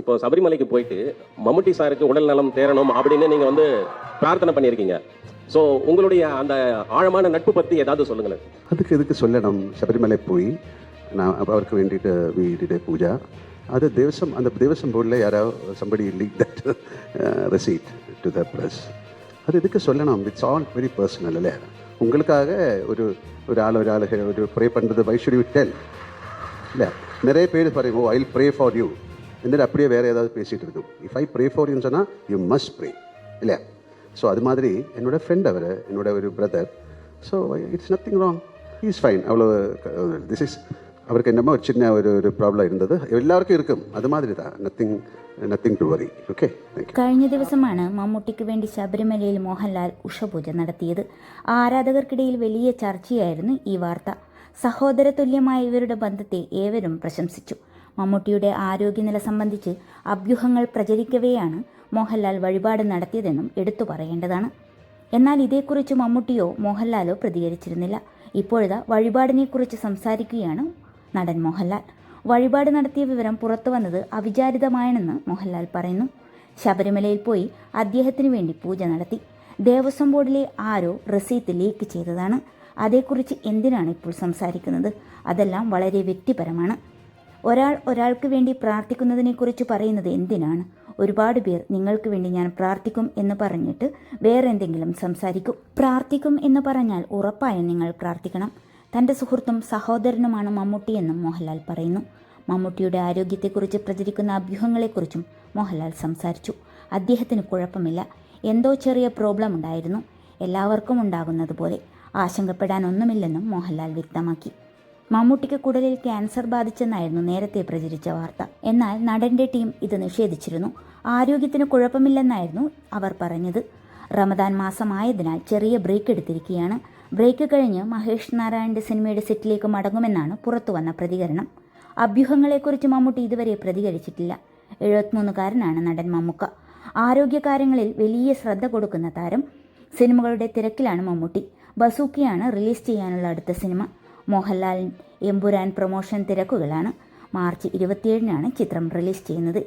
இப்போ சபரிமலைக்கு போயிட்டு மம்முட்டி சாருக்கு உடல் நலம் தேரணும் அப்படின்னு நீங்க வந்து பிரார்த்தனை பண்ணியிருக்கீங்க. ஸோ உங்களுடைய அந்த ஆழமான நட்பு பற்றி ஏதாவது சொல்லுங்களேன். அதுக்கு எதுக்கு சொல்லணும்? சபரிமலை போய் நான் அவருக்கு வேண்டிட்டு வீடிட பூஜா. அது தேவசம் அந்த தேவசம் போர்டில் யாராவது somebody leak that receipt to the press அது எதுக்கு சொல்லணும்? இட்ஸ் ஆல் வெரி பர்சனல் இல்லை? உங்களுக்காக ஒரு ஒரு ஆள் ஒரு ஆள் ஒரு ப்ரே பண்ணுறது வை ஷுட் யூ டெல் இல்லை? நிறைய பேர் பாருங்க oh I pray for you എന്നിട്ട് அப்படியே வேறு ஏதாவது பேசிகிட்டு இருக்கும் இஃப் ஐ ப்ரே ஃபார் யூன்னு சொன்னால் யூ மஸ்ட் ப்ரே இல்லையா ஸோ அது மாதிரி என்னோட ஃப்ரெண்ட் அவர் என்னோட ஒரு brother so it's nothing wrong is fine அவ்வளோ திஸ் இஸ் அவருக்கு என்னமோ ஒரு சின்ன ஒரு ஒரு ப்ராப்ளம் இருந்தது எல்லாருக்கும் இருக்கும் அது மாதிரி தான் nothing nothing to worry okay thank കഴിഞ്ഞ ദിവസമാണ് മമ്മൂട്ടിക്ക് വേണ്ടി ശബരിമലയിൽ മോഹൻലാൽ ഉഷപൂജ നടത്തിയത് ആരാധകർക്കിടയിൽ വലിയ ചർച്ചയായിരുന്നു ഈ വാർത്ത സഹോദര തുല്യമായ ഇവരുടെ ബന്ധത്തെ ഏവരും പ്രശംസിച്ചു മമ്മൂട്ടിയുടെ ആരോഗ്യനില സംബന്ധിച്ച് അഭ്യൂഹങ്ങൾ പ്രചരിക്കവെയാണ് മോഹൻലാൽ വഴിപാട് നടത്തിയതെന്നും എടുത്തു പറയേണ്ടതാണ്. എന്നാൽ ഇതേക്കുറിച്ച് മമ്മൂട്ടിയോ മോഹൻലാലോ പ്രതികരിച്ചിരുന്നില്ല. ഇപ്പോഴത്തെ വഴിപാടിനെക്കുറിച്ച് സംസാരിക്കുകയാണ് നടൻ മോഹൻലാൽ. വഴിപാട് നടത്തിയ വിവരം പുറത്തു വന്നത് അവിചാരിതമാണെന്ന് മോഹൻലാൽ പറയുന്നു. ശബരിമലയിൽ പോയി അദ്ദേഹത്തിന് വേണ്ടി പൂജ നടത്തി. ദേവസ്വം ബോർഡിലെ ആരോ റസീത്ത് ലീക്ക് ചെയ്തതാണ്. അതേക്കുറിച്ച് എന്തിനാണ് ഇപ്പോൾ സംസാരിക്കുന്നത്? അതെല്ലാം വളരെ വ്യക്തിപരമാണ്. ഒരാൾ ഒരാൾക്ക് വേണ്ടി പ്രാർത്ഥിക്കുന്നതിനെക്കുറിച്ച് പറയുന്നത് എന്തിനാണ്? ഒരുപാട് പേർ നിങ്ങൾക്ക് വേണ്ടി ഞാൻ പ്രാർത്ഥിക്കും എന്ന് പറഞ്ഞിട്ട് വേറെ എന്തെങ്കിലും സംസാരിക്കും. പ്രാർത്ഥിക്കും എന്ന് പറഞ്ഞാൽ ഉറപ്പായും നിങ്ങൾ പ്രാർത്ഥിക്കണം. തന്റെ സുഹൃത്തും സഹോദരനുമാണ് മമ്മൂട്ടി എന്നും മോഹൻലാൽ പറയുന്നു. മമ്മൂട്ടിയുടെ ആരോഗ്യത്തെക്കുറിച്ച് പ്രചരിക്കുന്ന അഭ്യൂഹങ്ങളെക്കുറിച്ചും മോഹൻലാൽ സംസാരിച്ചു. അദ്ദേഹത്തിന് കുഴപ്പമില്ല. എന്തോ ചെറിയ പ്രോബ്ലം ഉണ്ടായിരുന്നു. എല്ലാവർക്കും ഉണ്ടാകുന്നത് പോലെ ആശങ്കപ്പെടാനൊന്നുമില്ലെന്നും മോഹൻലാൽ വ്യക്തമാക്കി. മമ്മൂട്ടിക്ക് കുടലിൽ ക്യാൻസർ ബാധിച്ചെന്നായിരുന്നു നേരത്തെ പ്രചരിച്ച വാർത്ത. എന്നാൽ നടന്റെ ടീം ഇത് നിഷേധിച്ചിരുന്നു. ആരോഗ്യത്തിന് കുഴപ്പമില്ലെന്നായിരുന്നു അവർ പറഞ്ഞത്. റമദാൻ മാസമായതിനാൽ ചെറിയ ബ്രേക്ക് എടുത്തിരിക്കുകയാണ്. ബ്രേക്ക് കഴിഞ്ഞ് മഹേഷ് നാരായണന്റെ സിനിമയുടെ സെറ്റിലേക്ക് മടങ്ങുമെന്നാണ് പുറത്തുവന്ന പ്രതികരണം. അഭ്യൂഹങ്ങളെക്കുറിച്ച് മമ്മൂട്ടി ഇതുവരെ പ്രതികരിച്ചിട്ടില്ല. എഴുപത്തിമൂന്നുകാരനാണ് നടൻ മമ്മൂക്ക. ആരോഗ്യകാര്യങ്ങളിൽ വലിയ ശ്രദ്ധ കൊടുക്കുന്ന താരം. സിനിമകളുടെ തിരക്കിലാണ് മമ്മൂട്ടി. ബസൂക്കിയാണ് റിലീസ് ചെയ്യാനുള്ള അടുത്ത സിനിമ. മോഹൻലാൽ എമ്പുരാൻ പ്രൊമോഷൻ തിരക്കുകളാണ്. മാർച്ച് ഇരുപത്തിയേഴിനാണ് ചിത്രം റിലീസ് ചെയ്യുന്നത്.